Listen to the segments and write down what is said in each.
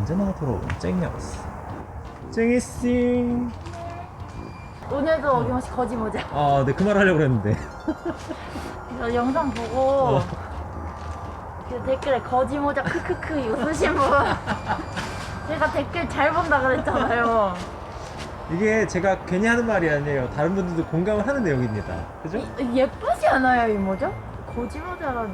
언제나 돌아온 쨍이었어. 쨍이씨. 오늘도 어김없이 거지 모자. 아, 네, 그 말 하려고 그랬는데. 저 영상 보고 어. 그 댓글에 거지 모자 크크크 웃으신 분 제가 댓글 잘 본다 그랬잖아요. 이게 제가 괜히 하는 말이 아니에요. 다른 분들도 공감을 하는 내용입니다. 그죠? 이- 예쁘지 않아요 이 모자? 거지 모자라니.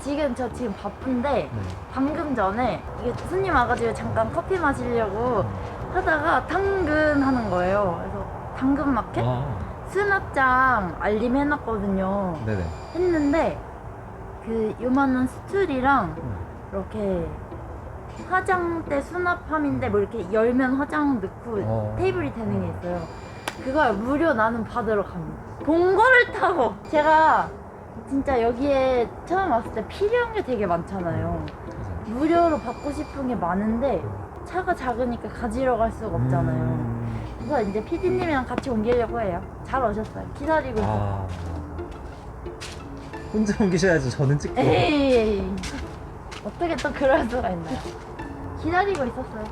지금 저 지금 바쁜데 네. 방금 전에 이게 손님 와가지고 잠깐 커피 마시려고 하다가 당근 하는 거예요. 그래서 당근 마켓 아, 수납장 알림 해놨거든요. 네네. 했는데 그 요만한 스툴이랑 음. 이렇게 화장대 수납함인데 뭐 이렇게 열면 화장 넣고 어. 테이블이 되는 게 있어요. 그걸 무료 나는 받으러 갑니다. 봉고를 타고 제가 진짜 여기에 처음 왔을 때 필요한 게 되게 많잖아요. 무료로 받고 싶은 게 많은데 차가 작으니까 가지러 갈 수가 없잖아요. 음. 그래서 이제 PD님이랑 같이 옮기려고 해요. 잘 오셨어요. 기다리고 있어요. 아. 혼자 옮기셔야죠. 저는 찍고. 에이 어떻게 또 그럴 수가 있나요? 기다리고 있었어요.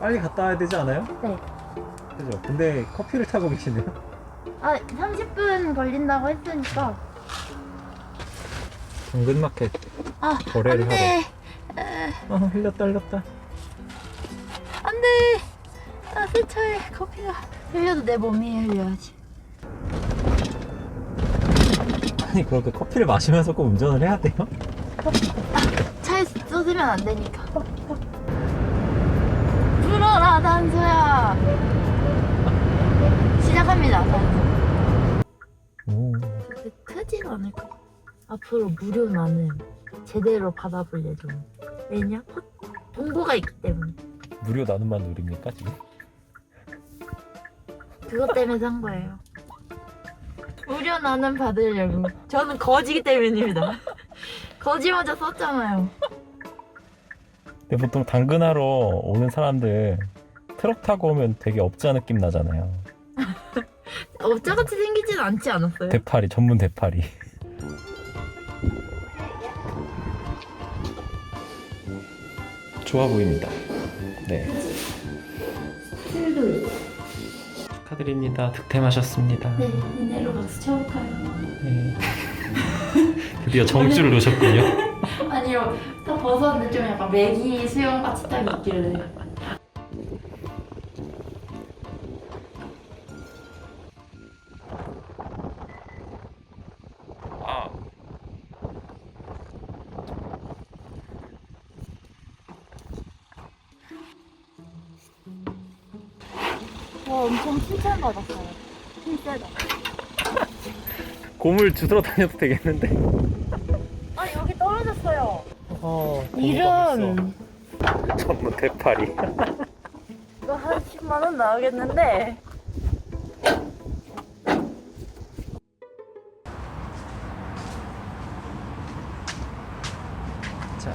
빨리 갔다 와야 되지 않아요? 네. 그죠? 근데 커피를 타고 계시네요. 아 30분 걸린다고 했으니까. 당근마켓 아 거래를 안돼 아 흘렸다 흘렸다 안돼. 아 세차에 커피가 흘려도 내 몸이 흘려야지. 아니 그렇게 커피를 마시면서 꼭 운전을 해야 돼요? 차에 쏟으면 안 되니까. 불어라 단소야. 시작합니다. 오 그렇게 크지가 않을 거. 앞으로 무료 나는 제대로 받아볼 예정. 왜냐? 홍보가 있기 때문에. 무료 나눔만 누립니까 지금? 그것 때문에 산 거예요. 무료 나는 받으려고. 저는 거지기 때문입니다. 거지 모자 썼잖아요. 근데 보통 당근하러 오는 사람들 트럭 타고 오면 되게 업자 느낌 나잖아요 업자같이 생기진 않지 않았어요? 대파리 전문 대파리 좋아 보입니다 네. 축하드립니다 득템하셨습니다 네, 이내로 박수 쳐볼까요? 네. 드디어 정주를 놓으셨군요 아니요, 딱 벗었는데 좀 약간 매기 수영 같이 딱 있길래. 와, 엄청 칭찬받았어요. 힘 세다. 고물 주스러 다녀도 되겠는데 아, 여기 떨어졌어요. 어, 이런. 전문 대파리 이거 한 10만 원 나오겠는데. 자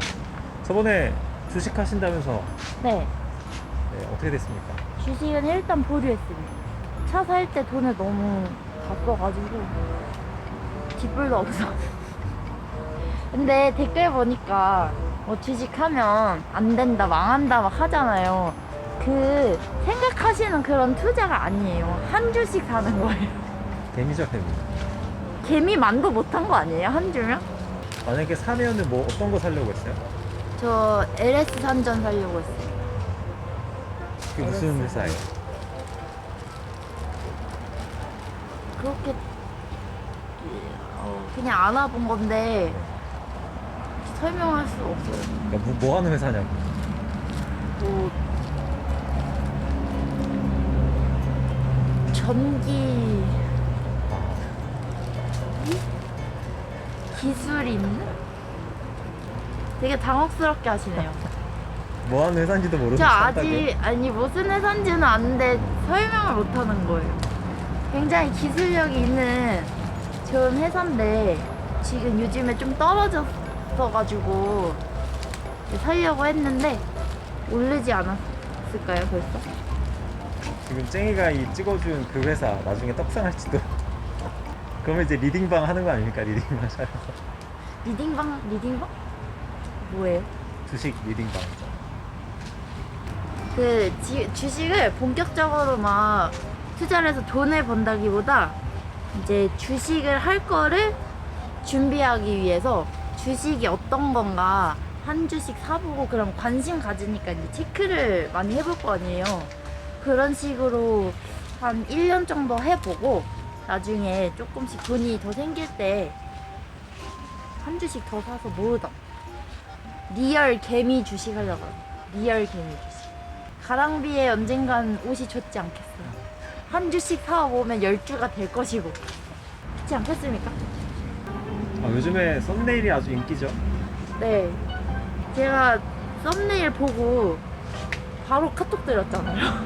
저번에 주식 하신다면서 네. 네, 어떻게 됐습니까? 주식은 일단 보류했습니다. 차 살 때 돈을 너무 다 써가지고 뒷불도 없어. 근데 댓글 보니까 뭐 주식하면 안 된다, 망한다 막 하잖아요. 그 생각하시는 그런 투자가 아니에요. 한 주씩 사는 거예요. 개미죠 개미 개미 만도 못한 거 아니에요? 한 주면? 만약에 사면은 뭐 어떤 거 살려고 했어요? 저 LS 산전 사려고 했어요. 그게 무슨 회사예요? 그렇게 어, 그냥 알아본 건데 설명할 수 없어요. 그러니까 뭐, 뭐 하는 회사냐고 뭐 전기 기술 있는? 되게 당혹스럽게 하시네요. 뭐 하는 회사인지도 모르는 저. 아직 아니 무슨 회사인지는 아는데 설명을 못 하는 거예요. 굉장히 기술력이 있는 좋은 회사인데 지금 요즘에 좀 떨어졌어가지고 살려고 했는데 오르지 않았을까요 벌써? 지금 쨍이가 이 찍어준 그 회사 나중에 떡상할지도 그러면 이제 리딩방 하는 거 아닙니까 리딩방 촬영서 리딩방 리딩방? 뭐예요? 주식 리딩방이죠. 그 지- 주식을 본격적으로 막 투자를 해서 돈을 번다기보다 이제 주식을 할 거를 준비하기 위해서 주식이 어떤 건가 한 주씩 사보고 그럼 관심 가지니까 이제 체크를 많이 해볼 거 아니에요. 그런 식으로 한 1년 정도 해보고 나중에 조금씩 돈이 더 생길 때 한 주씩 더 사서 모으던 리얼 개미 주식 하려고. 리얼 개미 주식. 가랑비에 언젠간 옷이 좋지 않겠어요. 한 주씩 사오면 열 주가 될 것이고. 그렇지 않겠습니까? 아, 요즘에 썸네일이 아주 인기죠. 네. 제가 썸네일 보고 바로 카톡 드렸잖아요.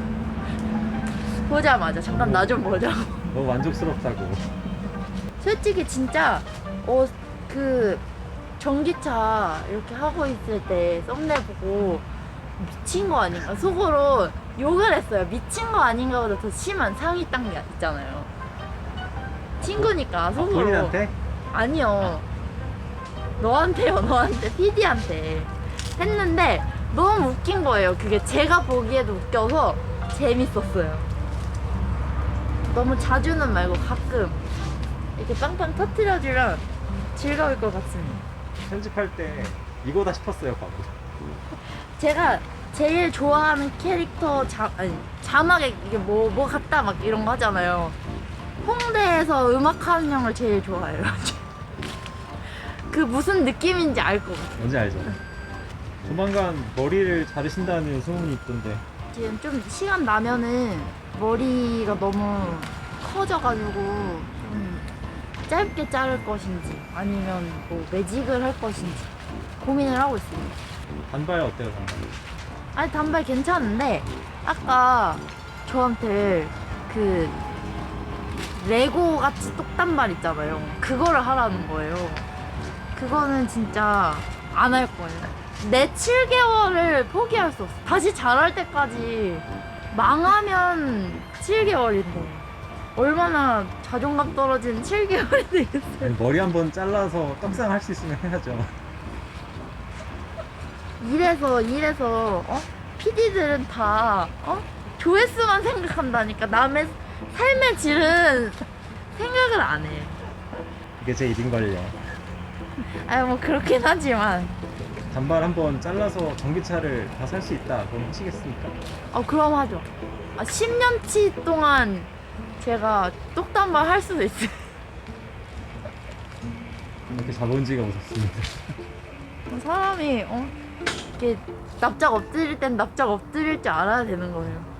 보자마자 잠깐 나 좀 보자고. 너무 만족스럽다고. 솔직히 진짜 어 그 전기차 이렇게 하고 있을 때 썸네일 보고 미친 거 아닌가? 속으로 욕을 했어요. 미친 거 아닌가보다 더 심한 상위 단계 있잖아요. 친구니까 아, 속으로. 본인한테? 아니요. 너한테요 너한테. PD한테. 했는데 너무 웃긴 거예요. 그게 제가 보기에도 웃겨서 재밌었어요. 너무 자주는 말고 가끔 이렇게 빵빵 터트려주면 즐거울 것 같습니다. 편집할 때 이거다 싶었어요, 바로. 제가 제일 좋아하는 캐릭터 자, 아니, 자막에 이게 뭐, 뭐 같다 막 이런 거 하잖아요 홍대에서 음악하는 형을 제일 좋아해요 그 무슨 느낌인지 알 것 같아요 뭔지 알죠? 조만간 머리를 자르신다는 소문이 있던데. 지금 좀 시간 나면은 머리가 너무 커져가지고 좀 짧게 자를 것인지 아니면 뭐 매직을 할 것인지 고민을 하고 있습니다. 단발 어때요, 단발? 아니 단발 괜찮은데 아까 저한테 그 레고 같이 똑단발 있잖아요. 그거를 하라는 거예요. 그거는 진짜 안 할 거예요. 내 7개월을 포기할 수 없어. 다시 자랄 때까지 망하면 7개월인데 얼마나 자존감 떨어진 7개월이 되겠어요. 아니, 머리 한번 잘라서 떡상 할 수 있으면 해야죠. 이래서 이래서 어? PD들은 다 어? 조회수만 생각한다니까 남의 삶의 질은 생각을 안 해. 이게 제 일인걸요. 아니 뭐 그렇긴 하지만 단발 한번 잘라서 전기차를 다 살 수 있다. 그럼 하시겠습니까? 어 그럼 하죠. 아, 10년치 동안 제가 똑단발 할 수도 있어요. 이렇게 자본지가 오셨습니다. 사람이 어 이렇게 납작 엎드릴 땐 납작 엎드릴 줄 알아야 되는 거예요.